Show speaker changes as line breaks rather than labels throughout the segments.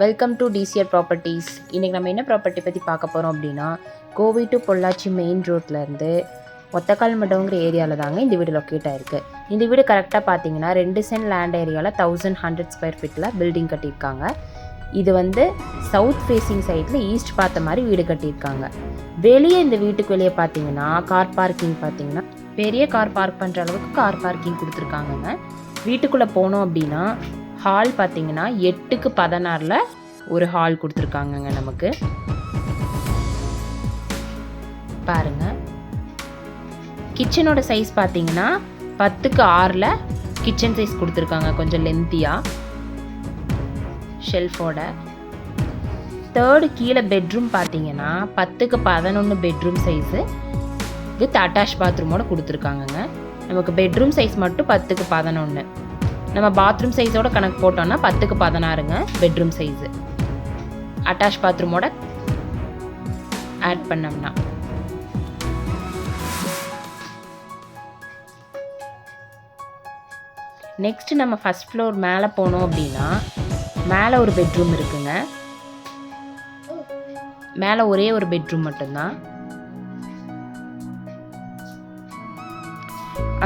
Welcome to TCR properties இன்றைக்கி நம்ம என்ன ப்ராப்பர்ட்டி பற்றி பார்க்க போகிறோம் அப்படின்னா கோவை டு பொள்ளாச்சி மெயின் ரோட்லேருந்து ஒத்தக்கால் மண்டபங்கிற ஏரியாவில் தாங்க இந்த வீடு லொக்கேட் ஆகிருக்கு இந்த வீடு கரெக்டாக பார்த்தீங்கன்னா ரெண்டு சென்ட் லேண்ட் ஏரியாவில் தௌசண்ட் ஹண்ட்ரட் ஸ்கொயர் ஃபீட்டில் பில்டிங் கட்டியிருக்காங்க. இது வந்து சவுத் ஃபேஸிங் சைடில் ஈஸ்ட் பார்த்த மாதிரி வீடு கட்டியிருக்காங்க. வெளியே இந்த வீட்டுக்கு வெளியே பார்த்தீங்கன்னா கார் பார்க்கிங் பார்த்தீங்கன்னா பெரிய கார் பார்க் பண்ணுற அளவுக்கு கார் பார்க்கிங் கொடுத்துருக்காங்கங்க. வீட்டுக்குள்ளே போனோம் அப்படின்னா ஹால் பார்த்தீங்கன்னா எட்டுக்கு பதினாறில் ஒரு ஹால் கொடுத்துருக்காங்கங்க நமக்கு. பாருங்க. கிச்சனோட சைஸ் பார்த்தீங்கன்னா பத்துக்கு ஆறில் கிச்சன் சைஸ் கொடுத்துருக்காங்க கொஞ்சம் லென்த்தியாக ஷெல்ஃபோட தேர்டு கீழே பெட்ரூம் பார்த்தீங்கன்னா பத்துக்கு பதினொன்று பெட்ரூம் சைஸு வித் அட்டாச் பாத்ரூமோட கொடுத்துருக்காங்கங்க. நமக்கு பெட்ரூம் சைஸ் மட்டும் பத்துக்கு பதினொன்று நம்ம பாத்ரூம் சைஸோட கணக்கு போட்டோம்னா பத்துக்கு பதினாறுங்க பெட்ரூம் சைஸு அட்டாச் பாத்ரூமோட ஆட் பண்ணோம்னா. நெக்ஸ்ட் நம்ம ஃபஸ்ட் ஃப்ளோர் மேலே போனோம் அப்படின்னா மேலே ஒரு பெட்ரூம் இருக்குங்க. மேலே ஒரே ஒரு பெட்ரூம் மட்டும்தான்.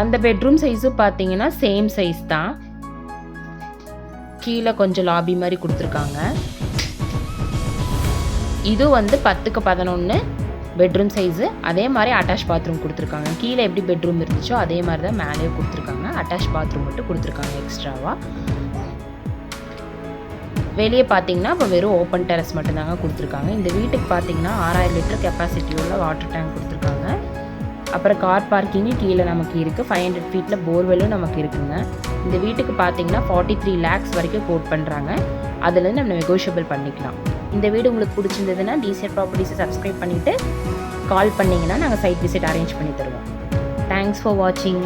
அந்த பெட்ரூம் சைஸும் பார்த்தீங்கன்னா சேம் சைஸ் தான். கீழே கொஞ்சம் லாபி மாதிரி கொடுத்துருக்காங்க. இது வந்து பத்துக்கு பதினொன்று பெட்ரூம் சைஸு அதே மாதிரி அட்டாச் பாத்ரூம் கொடுத்துருக்காங்க. கீழே எப்படி பெட்ரூம் இருந்துச்சோ அதே மாதிரி தான் மேலேயும் கொடுத்துருக்காங்க. அட்டாச் பாத்ரூம் மட்டும் கொடுத்துருக்காங்க எக்ஸ்ட்ராவாக வெளியே பார்த்தீங்கன்னா இப்போ வெறும் ஓப்பன் டெரஸ் மட்டும்தாங்க கொடுத்துருக்காங்க. இந்த வீட்டுக்கு பார்த்தீங்கன்னா ஆறாயிரம் லிட்டர் கெப்பாசிட்டி உள்ள வாட்டர் டேங்க் கொடுத்துருக்காங்க. அப்புறம் கார் பார்க்கிங்கும் கீழே நமக்கு இருக்குது ஃபைவ் ஹண்ட்ரட் ஃபீட்டில் போர்வெல்லும் நமக்கு இருக்குங்க. இந்த வீட்டுக்கு பார்த்தீங்கன்னா ஃபார்ட்டி த்ரீ லேக்ஸ் வரைக்கும் கோட் பண்ணுறாங்க அதுலேருந்து நம்ம நெகோஷியபிள் பண்ணிக்கலாம். இந்த வீடு உங்களுக்கு பிடிச்சிருந்ததுன்னா டிசிஆர் ப்ராப்பர்ட்டிஸை சப்ஸ்கிரைப் பண்ணிவிட்டு கால் பண்ணிங்கன்னா நாங்கள் சைட் விசிட் அரேஞ்ச் பண்ணி தருவோம். தேங்க்ஸ் ஃபார் வாட்சிங்